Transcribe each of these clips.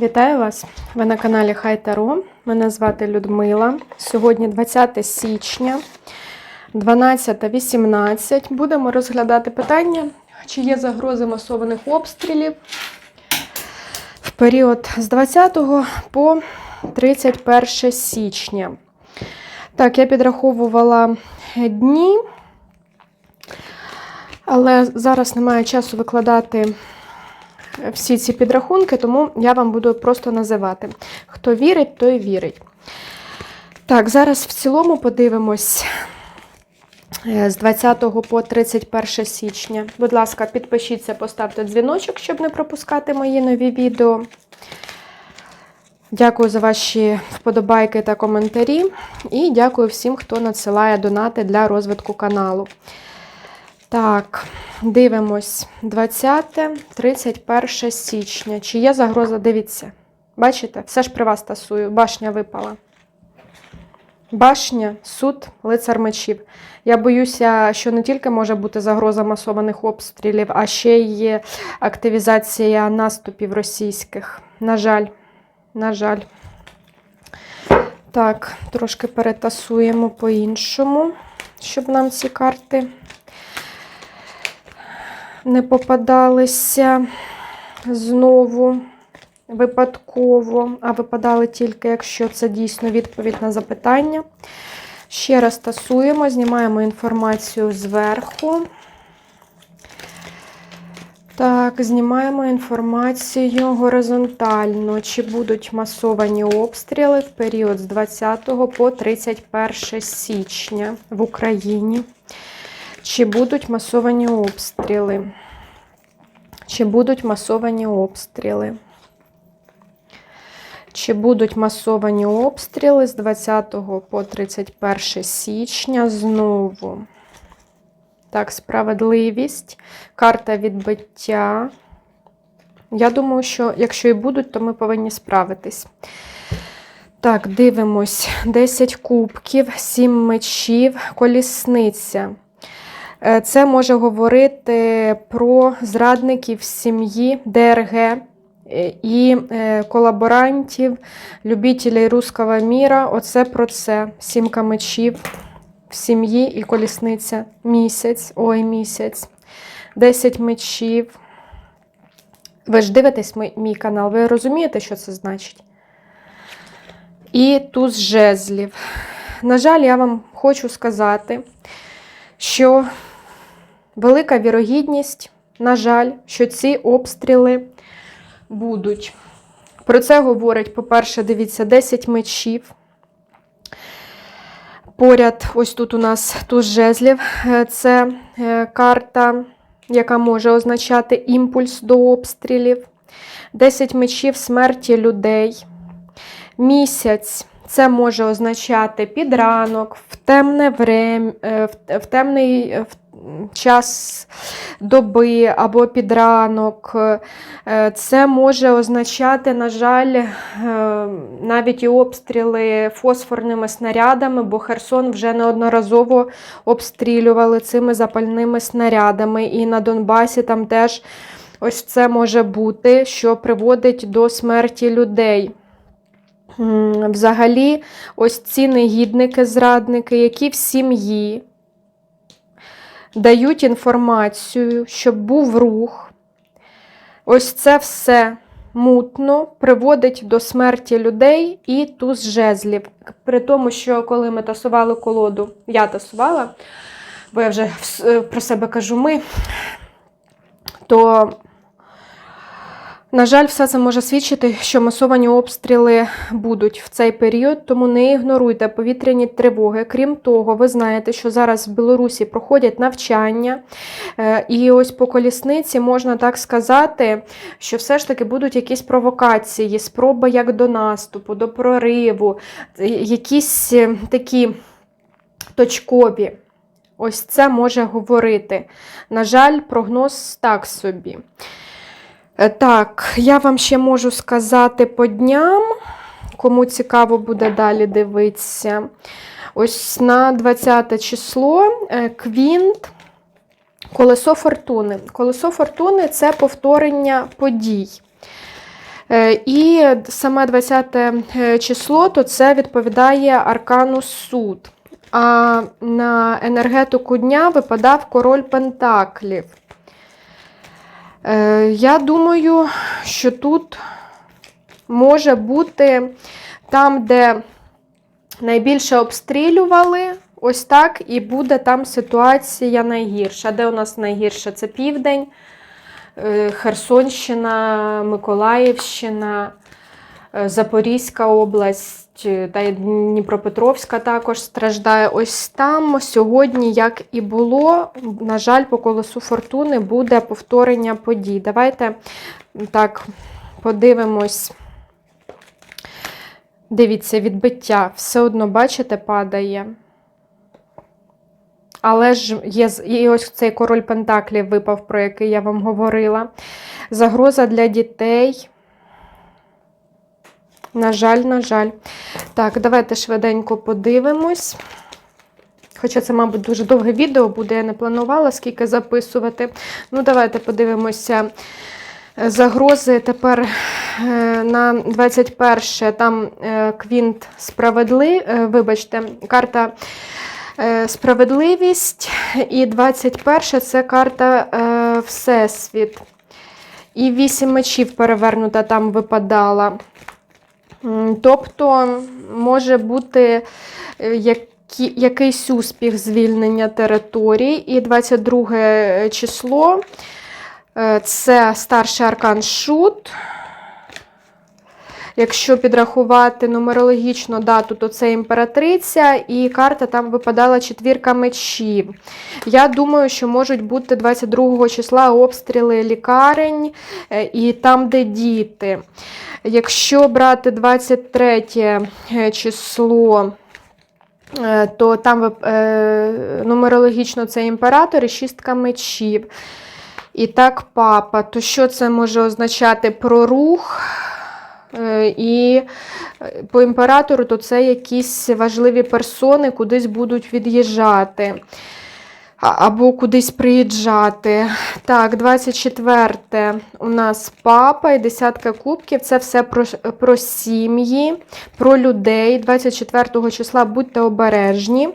Вітаю вас! Ви на каналі Хай Таро. Мене звати Людмила. Сьогодні 20 січня, 12.18. Будемо розглядати питання, чи є загрози масованих обстрілів в період з 20 по 31 січня. Так, я підраховувала дні, але зараз немає часу викладати всі ці підрахунки, тому я вам буду просто називати. Хто вірить, той вірить. Так, зараз в цілому подивимось е, з 20 по 31 січня. Будь ласка, підпишіться, поставте дзвіночок, щоб не пропускати мої нові відео. Дякую за ваші вподобайки та коментарі. І дякую всім, хто надсилає донати для розвитку каналу. Так, дивимось. 20-31 січня. Чи є загроза? Дивіться. Бачите? Все ж при вас тасую. Башня випала. Башня, суд, лицар мечів. Я боюся, що не тільки може бути загроза масованих обстрілів, а ще й активізація наступів російських. На жаль, на жаль. Так, трошки перетасуємо по-іншому, щоб нам ці карти не попадалися знову випадково, а випадали тільки, якщо це дійсно відповідь на запитання. Ще раз тасуємо, знімаємо інформацію зверху. Так, знімаємо інформацію горизонтально. Чи будуть масовані обстріли в період з 20 по 31 січня в Україні? Чи будуть масовані обстріли? Чи будуть масовані обстріли? Чи будуть масовані обстріли з 20 по 31 січня знову? Так, справедливість, карта відбиття. Я думаю, що якщо і будуть, то ми повинні справитись. Так, дивимось: 10 кубків, 7 мечів, колісниця. Е, Це може говорити про зрадників сім'ї ДРГ е, і е, колаборантів, любителей русского міра. Оце про це. Сімка мечів в сім'ї і колісниця. Місяць, ой, місяць. 10 мечів. Ви ж дивитесь мій, мій канал, ви розумієте, що це значить? І туз жезлів. На жаль, я вам хочу сказати, що велика вірогідність, на жаль, що ці обстріли будуть. Про це говорить, по-перше, дивіться, 10 мечів. Поряд, ось тут у нас туз жезлів. Е, Це е, карта, яка може означати імпульс до обстрілів. 10 мечів смерті людей. Місяць. Це може означати підранок, в темне врем, е, в, темний е, час доби або підранок. Е, Це може означати, на жаль, навіть і обстріли фосфорними снарядами, бо Херсон вже неодноразово обстрілювали цими запальними снарядами. І на Донбасі там теж ось це може бути, що приводить до смерті людей. Взагалі, ось ці негідники, зрадники, які в сім'ї дають інформацію, щоб був рух. Ось це все мутно приводить до смерті людей і туз жезлів. При тому, що коли ми тасували колоду, я тасувала, бо я вже е, про себе кажу ми, то на жаль, все це може свідчити, що масовані обстріли будуть в цей період, тому не ігноруйте повітряні тривоги. Крім того, ви знаєте, що зараз в Білорусі проходять навчання, Е, і ось по колісниці можна так сказати, що все ж таки будуть якісь провокації, спроби як до наступу, до прориву, е, якісь е, такі точкові. Ось це може говорити. На жаль, прогноз так собі. Е, Так, я вам ще можу сказати по дням, кому цікаво буде далі дивитися. Ось на 20 число е, квінт, колесо фортуни. Колесо фортуни це повторення подій. Е, І саме 20 е, число, то це відповідає аркану суд. А на енергетику дня випадав король Пентаклів. Е, Я думаю, що тут може бути там, де найбільше обстрілювали, ось так, і буде там ситуація найгірша. Де у нас найгірша? Це південь, е, Херсонщина, Миколаївщина, е, Запорізька область, та й Дніпропетровська також страждає. Ось там сьогодні, як і було, на жаль, по колесу фортуни буде повторення подій. Давайте так подивимось. Дивіться, відбиття все одно, бачите, падає. Але ж є і ось цей король Пентаклів випав, про який я вам говорила. Загроза для дітей. На жаль, на жаль. Так, давайте швиденько подивимось. Хоча це, мабуть, дуже довге відео буде, я не планувала скільки записувати. Ну, давайте подивимося. Е, Загрози тепер е, на 21 там е, квінт справедли, е, вибачте, карта справедливість, і 21 це карта Всесвіт. І 8 мечів перевернута там випадала. Тобто може бути е, якийсь успіх звільнення територій. І 22 число е, це старший аркан Шут. Якщо підрахувати нумерологічно дату, то це імператриця, і карта там випадала четвірка мечів. Я думаю, що можуть бути 22 числа обстріли лікарень е, і там, де діти. Якщо брати 23 е, число, е, то там е, нумерологічно це імператор і шістка мечів. І так, папа, то що це може означати про рух? І по імператору, то це якісь важливі персони кудись будуть від'їжджати. Або кудись приїжджати. Так, 24 у нас папа і десятка кубків. Це все про, про сім'ї, про людей. 24 числа будьте обережні.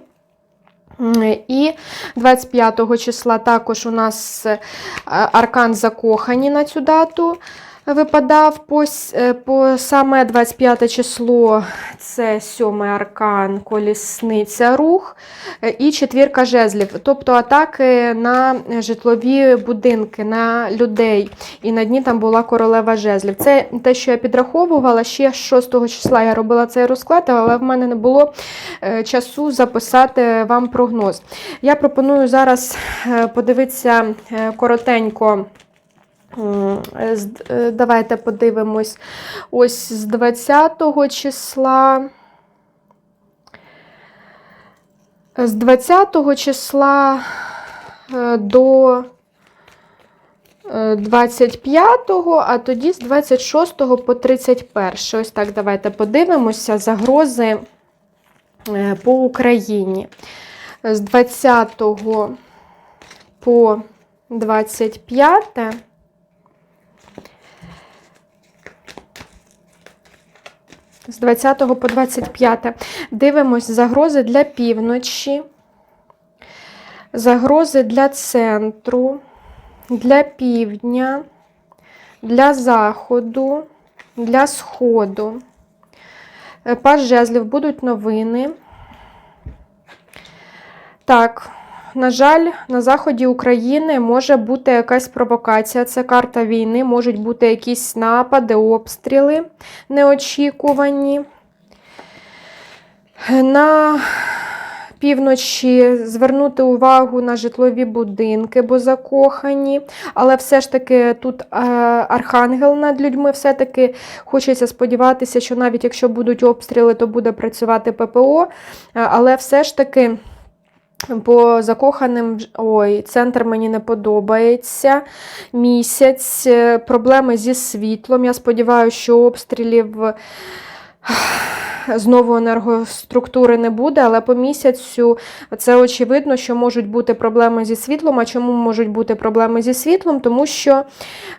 І 25 числа також у нас е, аркан закохані на цю дату випадав по, е, по саме 25 число це сьомий аркан, колісниця рух е, і четвірка жезлів, тобто атаки на житлові будинки, на людей. І на дні там була королева жезлів. Це те, що я підраховувала. Ще 6 числа я робила цей розклад, але в мене не було е, часу записати вам прогноз. Я пропоную зараз подивитися коротенько. Е, е, Давайте подивимось ось з 20 числа. З 20 числа е, до е, 25, а тоді з 26 по 31. Ось так давайте подивимося загрози по Україні. З 20 по 25. З 20 по 25 дивимось загрози для півночі, загрози для центру, для півдня, для заходу, для сходу. Паж жезлів будуть новини. Так, на жаль, на заході України може бути якась провокація. Це карта війни, можуть бути якісь напади, обстріли неочікувані. На півночі звернути увагу на житлові будинки, бо закохані. Але все ж таки тут е, архангел над людьми. Все-таки хочеться сподіватися, що навіть якщо будуть обстріли, то буде працювати ППО. Е, Але все ж таки. По закоханим, ой, центр мені не подобається. Місяць, е, проблеми зі світлом. Я сподіваюся, що обстрілів знову енергоструктури не буде, але по місяцю це очевидно, що можуть бути проблеми зі світлом. А чому можуть бути проблеми зі світлом? Тому що,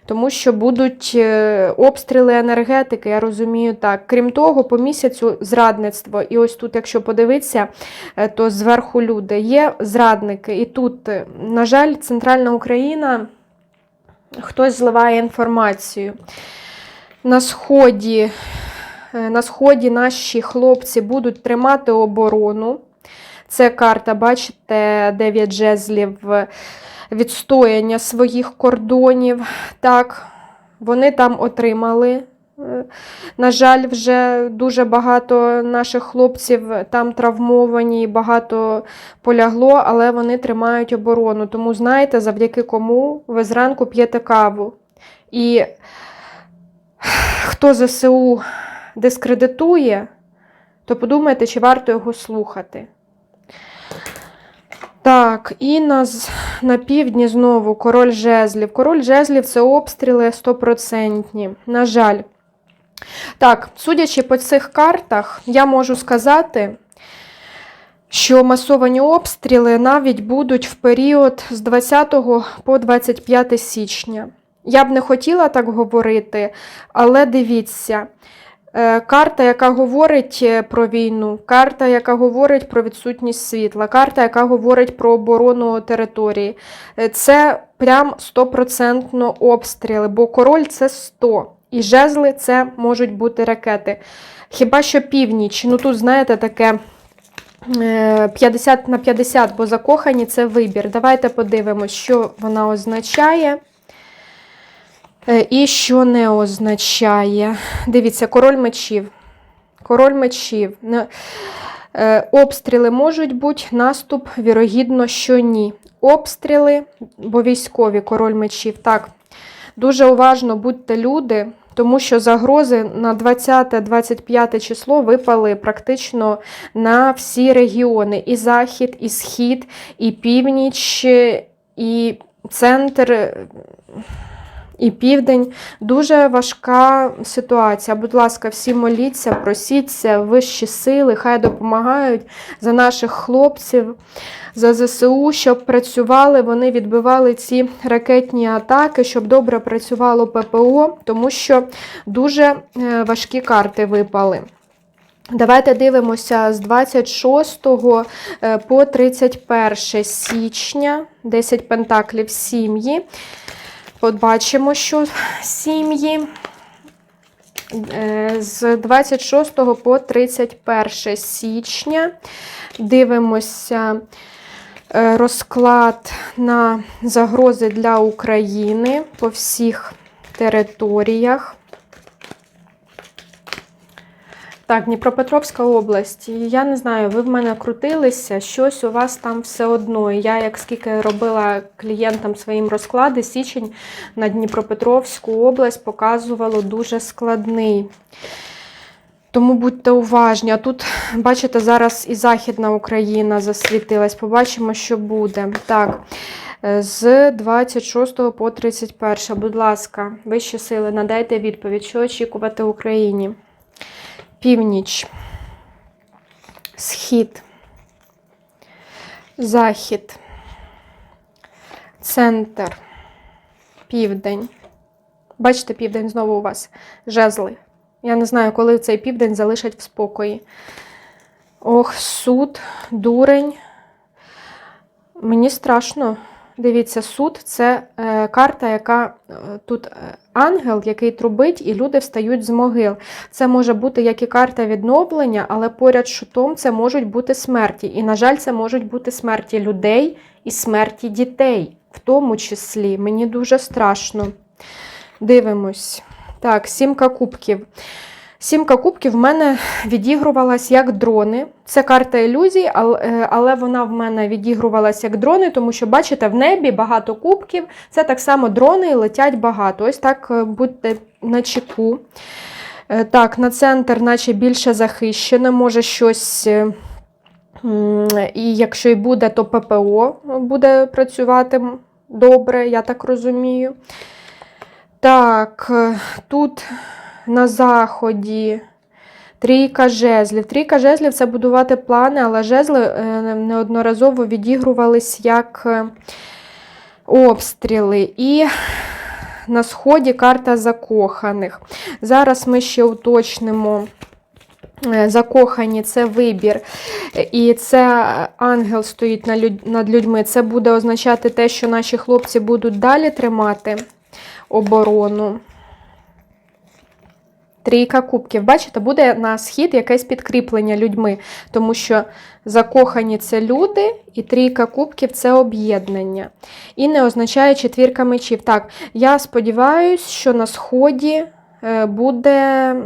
тому що будуть е, обстріли енергетики, я розумію так. Крім того, по місяцю зрадництво. І ось тут, якщо подивитися, е, то зверху люди є зрадники. І тут, е, на жаль, центральна Україна хтось зливає інформацію. На сході, на сході наші хлопці будуть тримати оборону. Це карта, бачите, 9 жезлів е, відстояння своїх кордонів. Так, вони там отримали. е, На жаль, вже дуже багато наших хлопців там травмовані, багато полягло, але вони тримають оборону. Тому знаєте, завдяки кому ви зранку п'єте каву. І хто ЗСУ дискредитує, то подумайте, чи варто його слухати. Так, і на, на півдні знову король жезлів. Король жезлів це обстріли стопроцентні. На жаль. Так, судячи по цих картах, я можу сказати, що масовані обстріли навіть будуть в період з 20 по 25 січня. Я б не хотіла так говорити, але дивіться. Е, Карта, яка говорить е, про війну, карта, яка говорить про відсутність світла, карта, яка говорить про оборону території. Е, Це прям стопроцентно обстріли, бо король це 100, і жезли це можуть бути ракети. Хіба що північ, ну тут, знаєте, таке е, 50 на 50, бо закохані це вибір. Давайте подивимось, що вона означає. Е, І що не означає. Дивіться, король мечів. Король мечів. Е, Обстріли можуть бути, наступ, вірогідно, що ні. Обстріли, бо військові король мечів. Так, дуже уважно будьте люди, тому що загрози на 20-25 число випали практично на всі регіони: і захід, і схід, і північ, і центр. І південь дуже важка ситуація. Будь ласка, всі моліться, просіться, вищі сили, хай допомагають за наших хлопців, за ЗСУ, щоб працювали, вони відбивали ці ракетні атаки, щоб добре працювало ППО, тому що дуже е, важкі карти випали. Давайте дивимося з 26 е, по 31 січня, 10 пентаклів сім'ї. От бачимо, що сім'ї Е, з 26 по 31 січня дивимося е, розклад на загрози для України по всіх територіях. Так, Дніпропетровська область. Я не знаю, ви в мене крутилися, щось у вас там все одно. Я, як скільки робила клієнтам своїм розклади, січень на Дніпропетровську область показувало дуже складний. Тому будьте уважні. А тут, бачите, зараз і Західна Україна засвітилась. Побачимо, що буде. Так, е, з 26 по 31. Будь ласка, вищі сили, надайте відповідь, що очікувати Україні. Північ, схід, захід, центр, південь. Бачите, південь знову у вас жезли. Я не знаю, коли цей південь залишать в спокої. Ох, суд, дурень. Мені страшно. Дивіться, суд це е, карта, яка е, тут е, ангел, який трубить, і люди встають з могил. Це може бути як і карта відновлення, але поряд з шутом це можуть бути смерті. І, на жаль, це можуть бути смерті людей і смерті дітей, в тому числі. Мені дуже страшно. Дивимось. Так, сімка кубків. Сімка кубків в мене відігрувалась як дрони. Це карта ілюзій, е, але вона в мене відігрувалась як дрони, тому що, бачите, в небі багато кубків. Це так само дрони і летять багато. Ось так е, будьте на чеку. Е, Так, на центр, наче більше захищено, може щось. І якщо і буде, то ППО буде працювати добре, я так розумію. Так, тут на заході Трійка жезлів. Трійка жезлів це будувати плани, але жезли е, неодноразово відігрувались як е, обстріли. І на сході карта закоханих. Зараз ми ще уточнимо. е, Закохані це вибір, і це ангел стоїть над людьми. Це буде означати те, що наші хлопці будуть далі тримати оборону. Трійка кубків. Бачите, буде на схід якесь підкріплення людьми, тому що закохані це люди, і трійка кубків це об'єднання. І не означає четвірка мечів. Так, я сподіваюся, що на сході е, буде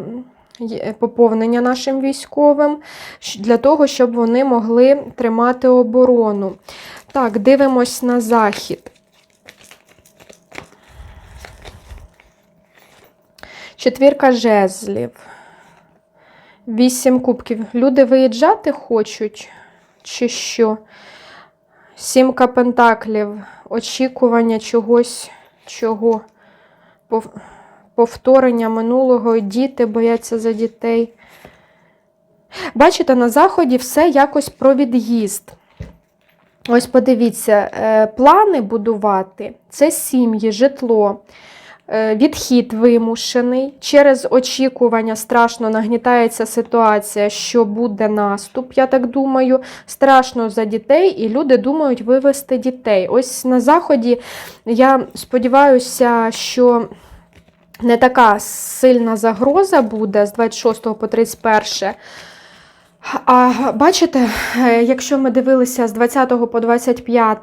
поповнення нашим військовим для того, щоб вони могли тримати оборону. Так, дивимось на захід. Четвірка жезлів. Вісім кубків. Люди виїжджати хочуть, чи що? Сімка пентаклів. Очікування чогось, чого. Повторення минулого. Діти бояться за дітей. Бачите, на заході все якось про від'їзд. Ось подивіться, е, плани будувати це сім'ї, житло. Е, Відхід вимушений. Через очікування страшно нагнітається ситуація, що буде наступ, я так думаю. Страшно за дітей, і люди думають вивести дітей. Ось на заході я сподіваюся, що не така сильна загроза буде з 26 по 31. А бачите, е, якщо ми дивилися з 20 по 25,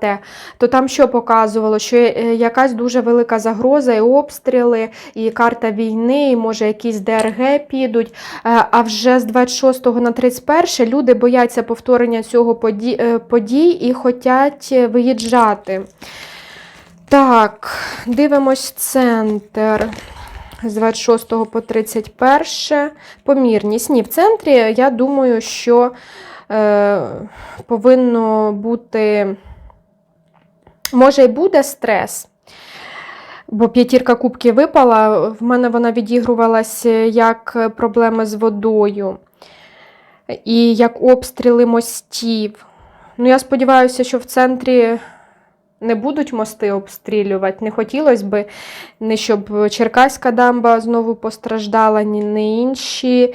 то там що показувало, що е, якась дуже велика загроза, і обстріли, і карта війни, і може якісь ДРГ підуть. Е, А вже з 26 на 31 люди бояться повторення цього поді- подій і хочуть виїжджати. Так, дивимось центр. З 26 по 31 помірність. Ні, в центрі я думаю, що е, повинно бути, може, і буде стрес. Бо п'ятірка кубків випала, в мене вона відігрувалася як проблеми з водою і як обстріли мостів. Ну, я сподіваюся, що в центрі не будуть мости обстрілювати. Не хотілося б, не щоб Черкаська дамба знову постраждала, ні не інші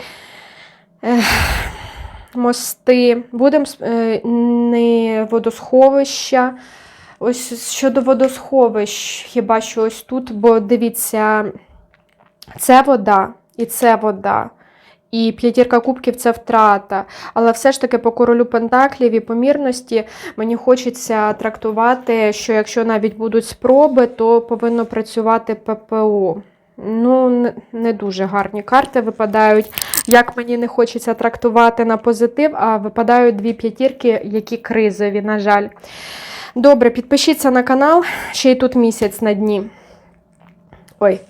ех, мости. Будемо е, не водосховища. Ось щодо водосховищ, хіба що ось тут, бо дивіться, це вода і це вода. І п'ятірка кубків це втрата. Але все ж таки по королю Пентаклів і помірності мені хочеться трактувати, що якщо навіть будуть спроби, то повинно працювати ППО. Ну, не- дуже гарні карти випадають. Як мені не хочеться трактувати на позитив, а випадають дві п'ятірки, які кризові, на жаль. Добре, підпишіться на канал, ще й тут місяць на дні. Ой.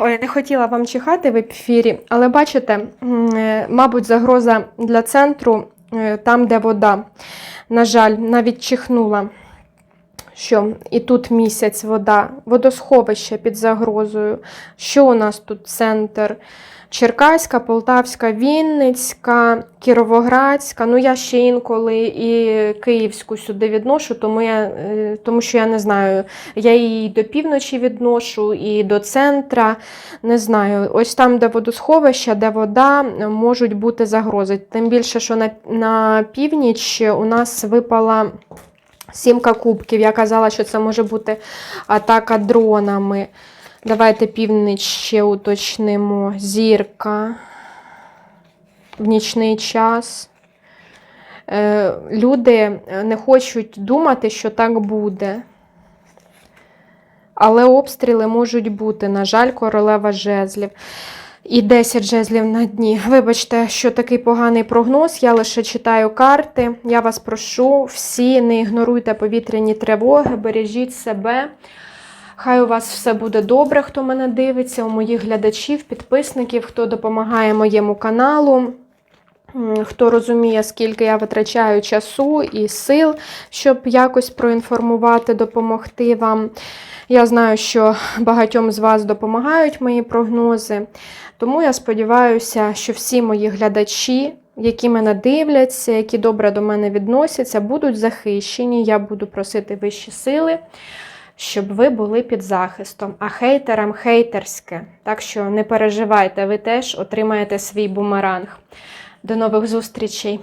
Ой, не хотіла вам чихати в ефірі, але бачите, е, мабуть, загроза для центру е, там, де вода. На жаль, навіть чихнула. Що і тут місяць вода, водосховище під загрозою. Що у нас тут центр? Черкаська, Полтавська, Вінницька, Кіровоградська. Ну, я ще інколи і Київську сюди відношу, тому, я, е, тому що я не знаю. Я її до півночі відношу, і до центра. Не знаю. Ось там, де водосховища, де вода, можуть бути загрози. Тим більше, що на, на північ у нас випала. Сімка кубків. Я казала, що це може бути атака дронами. Давайте північ ще уточнимо. Зірка. В нічний час. Е, Люди не хочуть думати, що так буде. Але обстріли можуть бути. На жаль, королева жезлів. І 10 жезлів на дні. Вибачте, що такий поганий прогноз. Я лише читаю карти. Я вас прошу, всі не ігноруйте повітряні тривоги, бережіть себе. Хай у вас все буде добре, хто мене дивиться, у моїх глядачів, підписників, хто допомагає моєму каналу. Хто розуміє, скільки я витрачаю часу і сил, щоб якось проінформувати, допомогти вам. Я знаю, що багатьом з вас допомагають мої прогнози. Тому я сподіваюся, що всі мої глядачі, які мене дивляться, які добре до мене відносяться, будуть захищені. Я буду просити вищі сили, щоб ви були під захистом. А хейтерам хейтерське. Так що не переживайте, ви теж отримаєте свій бумеранг. До нових зустрічей!